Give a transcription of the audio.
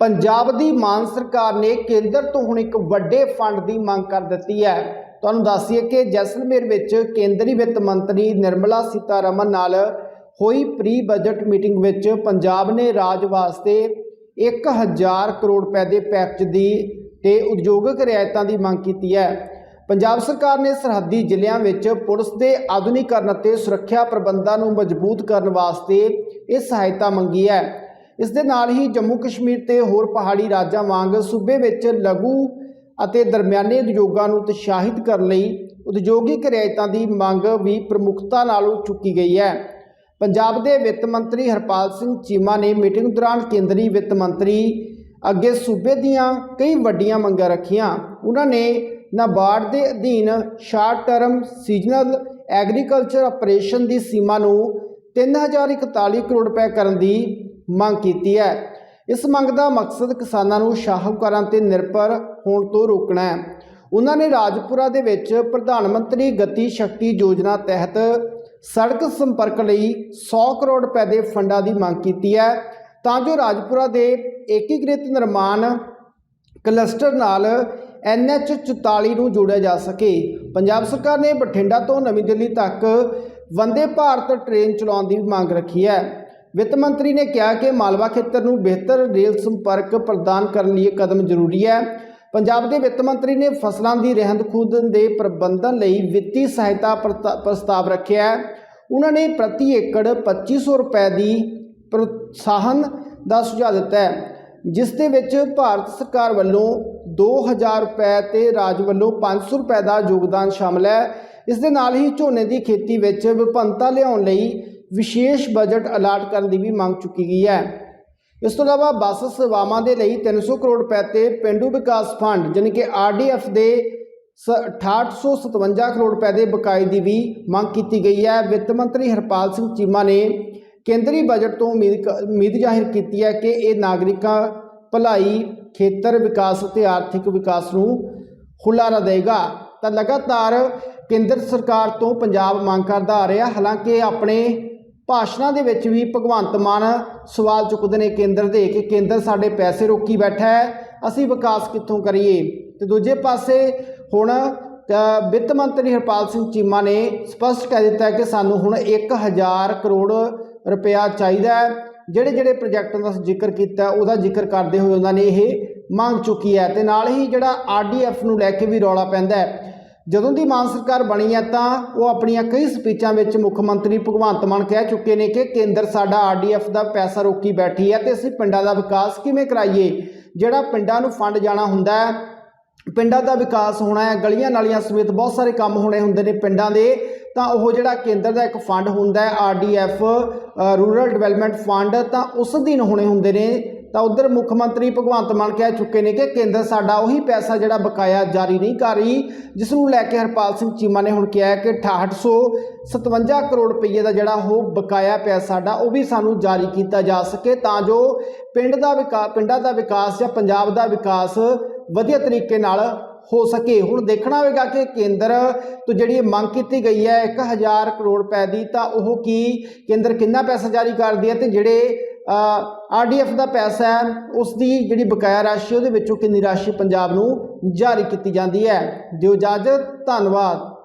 ਪੰਜਾਬ ਦੀ ਮਾਨ ਸਰਕਾਰ ਨੇ ਕੇਂਦਰ ਤੋਂ ਹੁਣ ਇੱਕ ਵੱਡੇ ਫੰਡ ਦੀ ਮੰਗ ਕਰ ਦਿੱਤੀ ਹੈ। ਤੁਹਾਨੂੰ ਦੱਸੀਏ ਕਿ ਜੈਸਲਮੇਰ ਵਿੱਚ ਕੇਂਦਰੀ ਵਿੱਤ ਮੰਤਰੀ ਨਿਰਮਲਾ ਸੀਤਾਰਮਨ ਨਾਲ ਹੋਈ ਪ੍ਰੀ ਬਜਟ ਮੀਟਿੰਗ ਵਿੱਚ ਪੰਜਾਬ ਨੇ ਰਾਜ ਵਾਸਤੇ 1000 ਕਰੋੜ ਰੁਪਏ ਦੇ ਪੈਕੇਜ ਦੀ ਤੇ ਉਦਯੋਗਿਕ ਰਿਆਇਤਾਂ ਦੀ ਮੰਗ ਕੀਤੀ ਹੈ। ਪੰਜਾਬ ਸਰਕਾਰ ਨੇ ਸਰਹੱਦੀ ਜ਼ਿਲ੍ਹਿਆਂ ਵਿੱਚ ਪੁਲਿਸ ਦੇ ਆਧੁਨਿਕਰਨ ਅਤੇ ਸੁਰੱਖਿਆ ਪ੍ਰਬੰਧਾਂ ਨੂੰ ਮਜ਼ਬੂਤ ਕਰਨ ਵਾਸਤੇ ਇਹ ਸਹਾਇਤਾ ਮੰਗੀ ਹੈ। ਇਸ ਦੇ ਨਾਲ ਹੀ ਜੰਮੂ ਕਸ਼ਮੀਰ ਤੇ ਹੋਰ ਪਹਾੜੀ ਰਾਜਾਂ ਵਾਂਗ ਸੂਬੇ ਵਿੱਚ ਲਘੂ ਅਤੇ ਦਰਮਿਆਨੇ ਉਦਯੋਗਾਂ ਨੂੰ ਉਤਸ਼ਾਹਿਤ ਕਰਨ ਲਈ ਉਦਯੋਗਿਕ ਰਿਆਇਤਾਂ ਦੀ ਮੰਗ ਵੀ ਪ੍ਰਮੁੱਖਤਾ ਨਾਲ ਚੁੱਕੀ ਗਈ ਹੈ। ਪੰਜਾਬ ਦੇ ਵਿੱਤ ਮੰਤਰੀ ਹਰਪਾਲ ਸਿੰਘ ਚੀਮਾ ਨੇ ਮੀਟਿੰਗ ਦੌਰਾਨ ਕੇਂਦਰੀ ਵਿੱਤ ਮੰਤਰੀ ਅੱਗੇ ਸੂਬੇ ਦੀਆਂ ਕਈ ਵੱਡੀਆਂ ਮੰਗਾਂ ਰੱਖੀਆਂ। ਉਹਨਾਂ ਨੇ ਨਾਬਾਰਡ ਦੇ ਅਧੀਨ short term seasonal agriculture operation ਦੀ ਸੀਮਾ ਨੂੰ 3041 ਕਰੋੜ ਰੁਪਏ ਕਰਨ ਦੀ ਮੰਗ ਕੀਤੀ ਹੈ। ਇਸ ਮੰਗ ਦਾ ਮਕਸਦ ਕਿਸਾਨਾਂ ਨੂੰ ਸ਼ਾਹੂਕਾਰਾਂ ਤੇ ਨਿਰਭਰ ਹੋਣ ਤੋਂ ਰੋਕਣਾ ਹੈ। ਉਹਨਾਂ ਨੇ ਰਾਜਪੁਰਾ ਦੇ ਵਿੱਚ ਪ੍ਰਧਾਨ ਮੰਤਰੀ ਗਤੀ ਸ਼ਕਤੀ ਯੋਜਨਾ ਤਹਿਤ ਸੜਕ ਸੰਪਰਕ ਲਈ 100 ਕਰੋੜ ਰੁਪਏ ਦੇ ਫੰਡਾਂ ਦੀ ਮੰਗ ਕੀਤੀ ਹੈ। ਤਾਂ ਜੋ ਰਾਜਪੁਰਾ ਦੇ ਏਕੀਕ੍ਰਿਤ ਨਿਰਮਾਣ ਕਲਸਟਰ ਨਾਲ NH 44 ਨੂੰ ਜੋੜਿਆ ਜਾ ਸਕੇ। ਪੰਜਾਬ ਸਰਕਾਰ ਨੇ ਬਠਿੰਡਾ ਤੋਂ ਨਵੀਂ ਦਿੱਲੀ ਤੱਕ ਵੰਦੇ ਭਾਰਤ ਟ੍ਰੇਨ ਚਲਾਉਣ ਦੀ ਮੰਗ ਰੱਖੀ ਹੈ। ਵਿੱਤ ਮੰਤਰੀ ਨੇ ਕਿਹਾ ਕਿ ਮਾਲਵਾ ਖੇਤਰ ਨੂੰ ਬਿਹਤਰ ਰੇਲ ਸੰਪਰਕ ਪ੍ਰਦਾਨ ਕਰਨ ਲਈ ਇਹ ਕਦਮ ਜ਼ਰੂਰੀ ਹੈ। ਪੰਜਾਬ ਦੇ ਵਿੱਤ ਮੰਤਰੀ ਨੇ ਫਸਲਾਂ ਦੀ ਰਹਿੰਦ ਖੂੰਹਦ ਦੇ ਪ੍ਰਬੰਧਨ ਲਈ ਵਿੱਤੀ ਸਹਾਇਤਾ ਪ੍ਰਤਾ- ਪ੍ਰਸਤਾਵ ਰੱਖਿਆ ਹੈ। ਉਹਨਾਂ ਨੇ ਪ੍ਰਤੀ ਏਕੜ 2500 ਰੁਪਏ ਦੀ ਪ੍ਰੋਤਸਾਹਨ ਦਾ ਸੁਝਾਅ ਦਿੱਤਾ ਹੈ, ਜਿਸ ਦੇ ਵਿੱਚ ਭਾਰਤ ਸਰਕਾਰ ਵੱਲੋਂ 2000 ਰੁਪਏ ਤੇ ਰਾਜ ਵੱਲੋਂ 500 ਰੁਪਏ ਦਾ ਯੋਗਦਾਨ ਸ਼ਾਮਲ ਹੈ। ਇਸ ਦੇ ਨਾਲ ਹੀ ਝੋਨੇ ਦੀ ਖੇਤੀ ਵਿੱਚ ਵਿਭਿੰਨਤਾ ਲਿਆਉਣ ਲਈ ਵਿਸ਼ੇਸ਼ ਬਜਟ ਅਲਾਟ ਕਰਨ ਦੀ ਵੀ ਮੰਗ ਚੁੱਕੀ ਗਈ ਹੈ। ਇਸ ਤੋਂ ਇਲਾਵਾ ਬੱਸ ਸੇਵਾਵਾਂ ਦੇ ਲਈ 300 ਕਰੋੜ ਰੁਪਏ ਤੇ ਪਿੰਡੂ ਵਿਕਾਸ ਫੰਡ ਯਾਨੀ ਕਿ ਆਰਡੀਐਫ ਦੇ ਸ- 6857 ਕਰੋੜ ਰੁਪਏ ਦੇ ਬਕਾਏ ਦੀ ਵੀ ਮੰਗ ਕੀਤੀ ਗਈ ਹੈ। ਵਿੱਤ ਮੰਤਰੀ ਹਰਪਾਲ ਸਿੰਘ ਚੀਮਾ ਨੇ ਕੇਂਦਰੀ ਬਜਟ ਤੋਂ ਉਮੀਦ ਕ- ਉਮੀਦ ਜ਼ਾਹਿਰ ਕੀਤੀ ਹੈ ਕਿ ਇਹ ਨਾਗਰਿਕਾਂ ਭਲਾਈ, ਖੇਤਰ ਵਿਕਾਸ ਅਤੇ ਆਰਥਿਕ ਵਿਕਾਸ ਨੂੰ ਹੁਲਾਰਾ ਦੇਗਾ ਤਾਂ ਲਗਾਤਾਰ ਕੇਂਦਰ ਸਰਕਾਰ ਤੋਂ ਪੰਜਾਬ ਮੰਗ ਕਰਦਾ ਆ ਰਿਹਾ, ਹਾਲਾਂਕਿ ਆਪਣੇ ਭਾਸ਼ਣਾਂ ਦੇ ਵਿੱਚ ਵੀ ਭਗਵੰਤ ਮਾਨ ਸਵਾਲ ਚੁੱਕਦੇ ਨੇ ਕੇਂਦਰ ਦੇ ਕਿ ਕੇਂਦਰ ਸਾਡੇ ਪੈਸੇ ਰੋਕੀ ਬੈਠਾ ਹੈ, ਅਸੀਂ ਵਿਕਾਸ ਕਿੱਥੋਂ ਕਰੀਏ? ਤੇ ਦੂਜੇ ਪਾਸੇ ਹੁਣ ਵਿੱਤ ਮੰਤਰੀ ਹਰਪਾਲ ਸਿੰਘ ਚੀਮਾ ਨੇ ਸਪਸ਼ਟ ਕਹਿ ਦਿੱਤਾ ਕਿ ਸਾਨੂੰ ਹੁਣ 1000 ਕਰੋੜ ਰੁਪਇਆ ਚਾਹੀਦਾ ਹੈ। ਜਿਹੜੇ ਜਿਹੜੇ ਪ੍ਰੋਜੈਕਟਾਂ ਦਾ ਜ਼ਿਕਰ ਕੀਤਾ, ਉਹਦਾ ਜ਼ਿਕਰ ਕਰਦੇ ਹੋਏ ਉਹਨਾਂ ਨੇ ਇਹ ਮੰਗ ਚੁੱਕੀ ਹੈ। ਤੇ ਨਾਲ ਹੀ ਜਿਹੜਾ ਆਰਡੀਐਫ ਨੂੰ ਲੈ ਕੇ ਵੀ ਰੌਲਾ ਪੈਂਦਾ ਹੈ ਜਦੋਂ ਦੀ ਮਾਨ ਸਰਕਾਰ ਬਣੀ ਹੈ ਤਾਂ ਉਹ ਆਪਣੀਆਂ ਕਈ ਸਪੀਚਾਂ ਵਿੱਚ ਮੁੱਖ ਮੰਤਰੀ ਭਗਵੰਤ ਮਾਨ ਕਹਿ ਚੁੱਕੇ ਨੇ ਕਿ ਕੇਂਦਰ ਸਾਡਾ ਆਰਡੀਐਫ ਦਾ ਪੈਸਾ ਰੋਕੀ ਬੈਠੀ ਹੈ ਤੇ ਅਸੀਂ ਪਿੰਡਾਂ ਦਾ ਵਿਕਾਸ ਕਿਵੇਂ ਕਰਾਈਏ? ਜਿਹੜਾ ਪਿੰਡਾਂ ਨੂੰ ਫੰਡ ਜਾਣਾ ਹੁੰਦਾ ਹੈ, ਪਿੰਡਾਂ ਦਾ ਵਿਕਾਸ ਹੋਣਾ ਹੈ, ਗਲੀਆਂ ਨਾਲੀਆਂ ਸਮੇਤ ਬਹੁਤ ਸਾਰੇ ਕੰਮ ਹੋਣੇ ਹੁੰਦੇ ਨੇ ਪਿੰਡਾਂ ਦੇ, ਤਾਂ ਉਹ ਜਿਹੜਾ ਕੇਂਦਰ ਦਾ ਇੱਕ ਫੰਡ ਹੁੰਦਾ ਹੈ ਆਰਡੀਐਫ ਰੂਰਲ ਡਿਵੈਲਪਮੈਂਟ ਫੰਡ, ਤਾਂ ਉਸ ਦਿਨ ਹੋਣੇ ਹੁੰਦੇ ਨੇ ਤਾਂ ਉਧਰ ਮੁੱਖ ਮੰਤਰੀ ਭਗਵੰਤ ਮਾਨ ਕਹਿ ਚੁੱਕੇ ਨੇ ਕਿ ਕੇਂਦਰ ਸਾਡਾ ਉਹੀ ਪੈਸਾ ਜਿਹੜਾ ਬਕਾਇਆ ਜਾਰੀ ਨਹੀਂ ਕਰ ਰਹੀ, ਜਿਸ ਨੂੰ ਲੈ ਕੇ ਹਰਪਾਲ ਸਿੰਘ ਚੀਮਾ ਨੇ ਹੁਣ ਕਿਹਾ ਹੈ ਕਿ 6857 ਕਰੋੜ ਰੁਪਏ ਦਾ ਜਿਹੜਾ ਉਹ ਬਕਾਇਆ ਪਿਆ ਸਾਡਾ, ਉਹ ਵੀ ਸਾਨੂੰ ਜਾਰੀ ਕੀਤਾ ਜਾ ਸਕੇ ਤਾਂ ਜੋ ਪਿੰਡ ਦਾ ਵਿਕਾਸ ਪਿੰਡਾਂ ਦਾ ਵਿਕਾਸ ਜਾਂ ਪੰਜਾਬ ਦਾ ਵਿਕਾਸ ਵਧੀਆ ਤਰੀਕੇ ਨਾਲ ਹੋ ਸਕੇ। ਹੁਣ ਦੇਖਣਾ ਹੋਵੇਗਾ ਕਿ ਕੇਂਦਰ ਤੋਂ ਜਿਹੜੀ ਮੰਗ ਕੀਤੀ ਗਈ ਹੈ 1000 ਕਰੋੜ ਰੁਪਏ ਦੀ, ਤਾਂ ਉਹ ਕੀ ਕੇਂਦਰ ਕਿੰਨਾ ਪੈਸਾ ਜਾਰੀ ਕਰਦੀ ਹੈ ਤੇ ਜਿਹੜੇ ਆਰਡੀਐਫ ਦਾ ਪੈਸਾ ਹੈ ਉਸ ਦੀ ਜਿਹੜੀ ਬਕਾਇਆ ਰਾਸ਼ੀ ਉਹਦੇ ਵਿੱਚੋਂ ਕਿੰਨੀ ਰਾਸ਼ੀ ਪੰਜਾਬ ਨੂੰ ਜਾਰੀ ਕੀਤੀ ਜਾਂਦੀ ਹੈ? ਦਿਓ ਇਜਾਜ਼ਤ, ਧੰਨਵਾਦ।